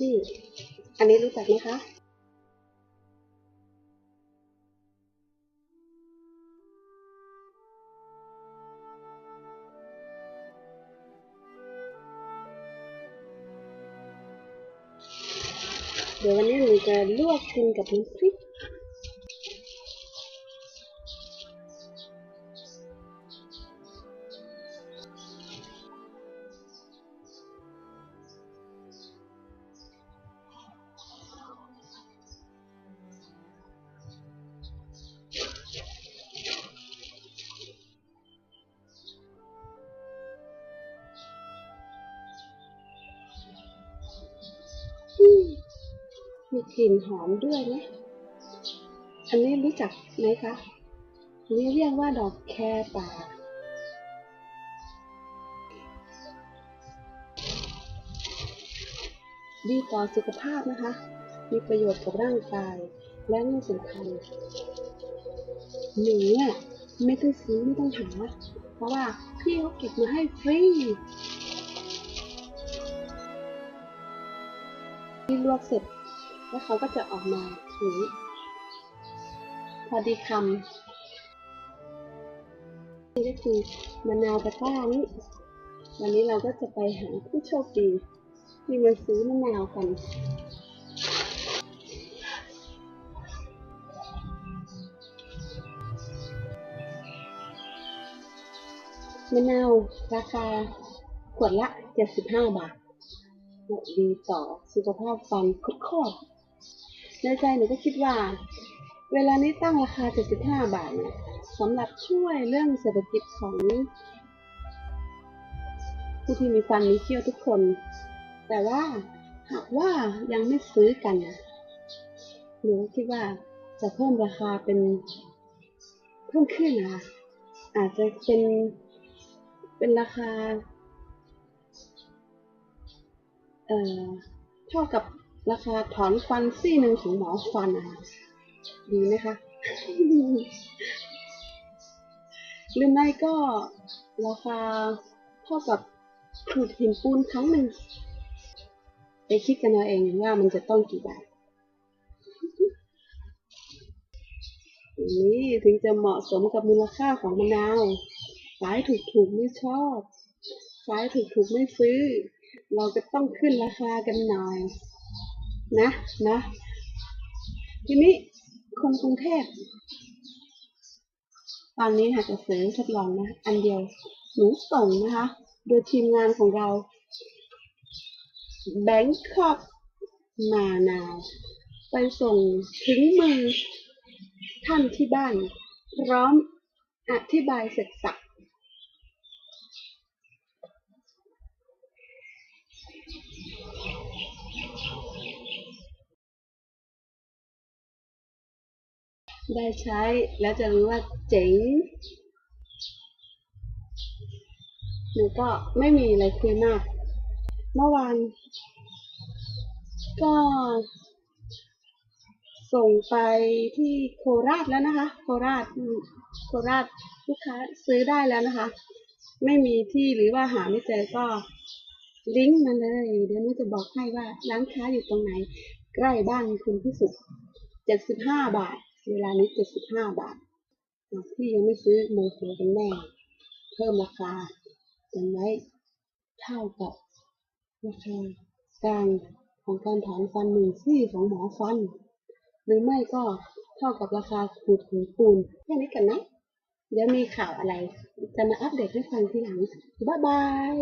นี่ อันนี้รู้จักไหมคะเดี๋ยววันนี้หนูจะลวกกินกับน้ำพริก มีกลิ่นหอมด้วยนะ อันนี้รู้จักไหมคะนนี้เรียกว่าดอกแคป่า ดีต่อสุขภาพนะคะ มีประโยชน์กับร่างกาย และที่สำคัญหนูอะไม่ต้องซื้อไม่ต้องหา เพราะว่าพี่เขาเก็บมาให้ฟรีที่ลวกเสร็จ แล้วเขาก็จะออกมาอย่างพอดีคำนี่ก็คือมะนาวตะกร้านี้วันนี้เราก็จะไปหาผู้โชคดีที่มาซื้อมะนาวกันมะนาวราคาขวดละ 75 บาทดีต่อสุขภาพฟันโคตรๆ ในใจหนูก็คิดว่า เวลานี้ตั้งราคา 75 บาทเนี่ยสำหรับช่วยเรื่องเศรษฐกิจของผู้ที่มีฟันมีเขี้ยวทุกคน แต่ว่าหากว่ายังไม่ซื้อกันหนูคิดว่าจะเพิ่มราคาเป็นเพิ่มขึ้นนะคะอาจจะเป็นเป็นราคา เอ่อเท่ากับ ราคาถอนฟันซี่หนึ่งของหมอฟันนะคะดีไหมคะหรือไม่ก็ราคาเท่ากับขูดหินปูนครั้งหนึ่งไปคิดกันเอาเองว่ามันจะต้องกี่บาทนี่ถึงจะเหมาะสมกับมูลค่าของมะนาวขายถูกๆไม่ชอบขายถูกๆไม่ซื้อ เราจะต้องขึ้นราคากันหน่อย นะนะทีนี้คนกรุงเทพตอนนี้หากจะซื้อทดลองนะ อันเดียวหนูส่งนะคะ โดยทีมงานของเราแบงคอกมานาวไปส่งถึงมือท่านที่บ้าน พร้อมอธิบายเสร็จสับ ได้ใช้แล้วจะรู้ว่าเจ๋งหนูก็ไม่มีอะไรคุยมาก เมื่อวานก็ส่งไปที่โคราชแล้วนะคะ โคราช โคราชลูกค้าซื้อได้แล้วนะคะ ไม่มีที่หรือว่าหาไม่เจอก็ลิงก์มาเลย เดี๋ยวนูจะบอกให้ว่าร้านค้าอยู่ตรงไหน ใกล้บ้านคุณที่สุดเจ็ดสิบห้าบาท เวลานี้เจ็ดสิบห้าบาทหากที่ยังไม่ซื้อโมโหกันแน่ เพิ่มราคากันไว้เท่ากับราคากลางของการถอนฟันหนึ่งซี่ของหมอฟัน หรือไม่ก็เท่ากับราคาขูดหินปูนแค่นี้กันนะ เดี๋ยวมีข่าวอะไร จะมาอัปเดตให้ฟังทีหลัง บ๊ายบาย